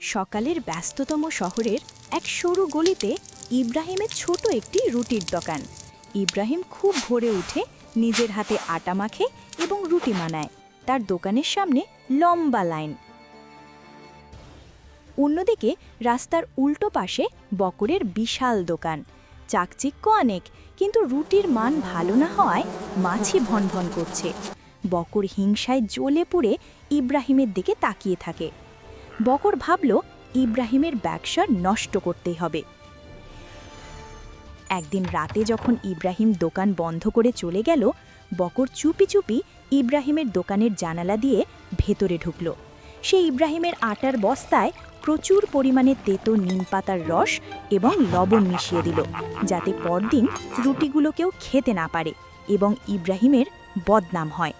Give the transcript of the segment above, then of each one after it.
সকালের ব্যস্ততম শহরের এক সরু গলিতে ইব্রাহিমের ছোট একটি রুটির দোকান। ইব্রাহিম খুব ভোরে উঠে নিজের হাতে আটা মাখে এবং রুটি বানায়। তার দোকানের সামনে লম্বা লাইন। অন্যদিকে রাস্তার উল্টো পাশে বকরের বিশাল দোকান। চাকচিক্য অনেক, কিন্তু রুটির মান ভালো না হওয়ায় মাছি ভনভন করছে। বকর হিংসায় জ্বলে পুড়ে ইব্রাহিমের দিকে তাকিয়ে থাকে। বকর ভাবল, ইব্রাহিমের ব্যবসা নষ্ট করতেই হবে। একদিন রাতে যখন ইব্রাহিম দোকান বন্ধ করে চলে গেল, বকর চুপি চুপি ইব্রাহিমের দোকানের জানালা দিয়ে ভেতরে ঢুকল। সে ইব্রাহিমের আটার বস্তায় প্রচুর পরিমাণে তেতো নিমপাতার রস এবং লবণ মিশিয়ে দিল, যাতে পরদিন রুটিগুলো কেউ খেতে না পারে এবং ইব্রাহিমের বদনাম হয়।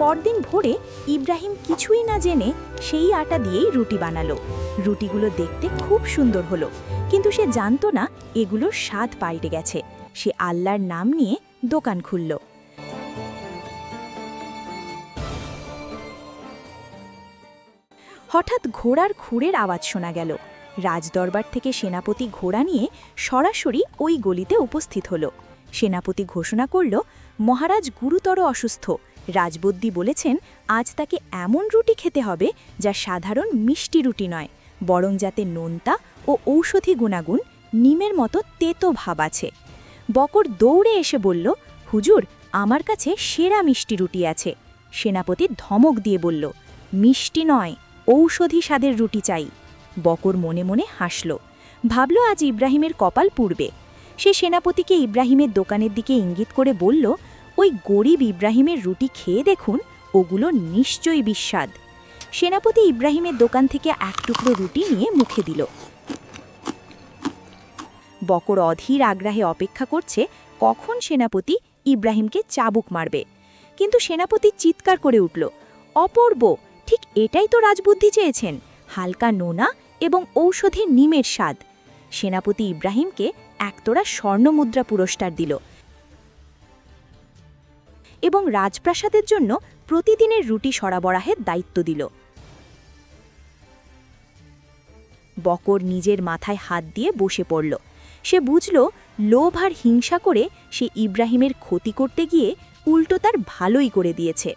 পরদিন ভোরে ইব্রাহিম কিছুই না জেনে সেই আটা দিয়েই রুটি বানালো। রুটিগুলো দেখতে খুব সুন্দর হলো, কিন্তু সে জানতো না এগুলোর স্বাদ পাল্টে গেছে। সে আল্লাহর নাম নিয়ে দোকান খুলল। হঠাৎ ঘোড়ার খুঁড়ের আওয়াজ শোনা গেল। রাজদরবার থেকে সেনাপতি ঘোড়া নিয়ে সরাসরি ওই গলিতে উপস্থিত হল। সেনাপতি ঘোষণা করল, মহারাজ গুরুতর অসুস্থ রাজবদ্দি বলেছেন, আজ তাকে এমন রুটি খেতে হবে যা সাধারণ মিষ্টি রুটি নয়, বরং যাতে নোনতা ও ঔষধি গুণাগুণ নিমের মতো তেতো ভাব আছে। বকর দৌড়ে এসে বলল, হুজুর, আমার কাছে সেরা মিষ্টি রুটি আছে। সেনাপতি ধমক দিয়ে বলল, মিষ্টি নয়, ঔষধি স্বাদের রুটি চাই। বকর মনে মনে হাসল, ভাবল আজ ইব্রাহিমের কপাল পুড়বে। সে সেনাপতিকে ইব্রাহিমের দোকানের দিকে ইঙ্গিত করে বলল ওই গরিব ইব্রাহিমের রুটি খেয়ে দেখুন, ওগুলো নিশ্চয়ই বিস্বাদ। সেনাপতি ইব্রাহিমের দোকান থেকে এক টুকরো রুটি নিয়ে মুখে দিল। বকর অধীর আগ্রাহে অপেক্ষা করছে, কখন সেনাপতি ইব্রাহিমকে চাবুক মারবে। কিন্তু সেনাপতি চিৎকার করে উঠল, অপূর্ব, ঠিক এটাই তো রাজবুদ্ধি চেয়েছেন, হালকা নোনা এবং ঔষধের নিমের স্বাদ। সেনাপতি ইব্রাহিমকে একতোড়া স্বর্ণমুদ্রা পুরস্কার দিল এবং রাজপ্রাসাদের জন্য প্রতিদিনের রুটি সরবরাহের দায়িত্ব দিল। বকর নিজের মাথায় হাত দিয়ে বসে পড়ল। সে বুঝল, লোভ আর হিংসা করে সে ইব্রাহিমের ক্ষতি করতে গিয়ে উল্টো তার ভালোই করে দিয়েছে।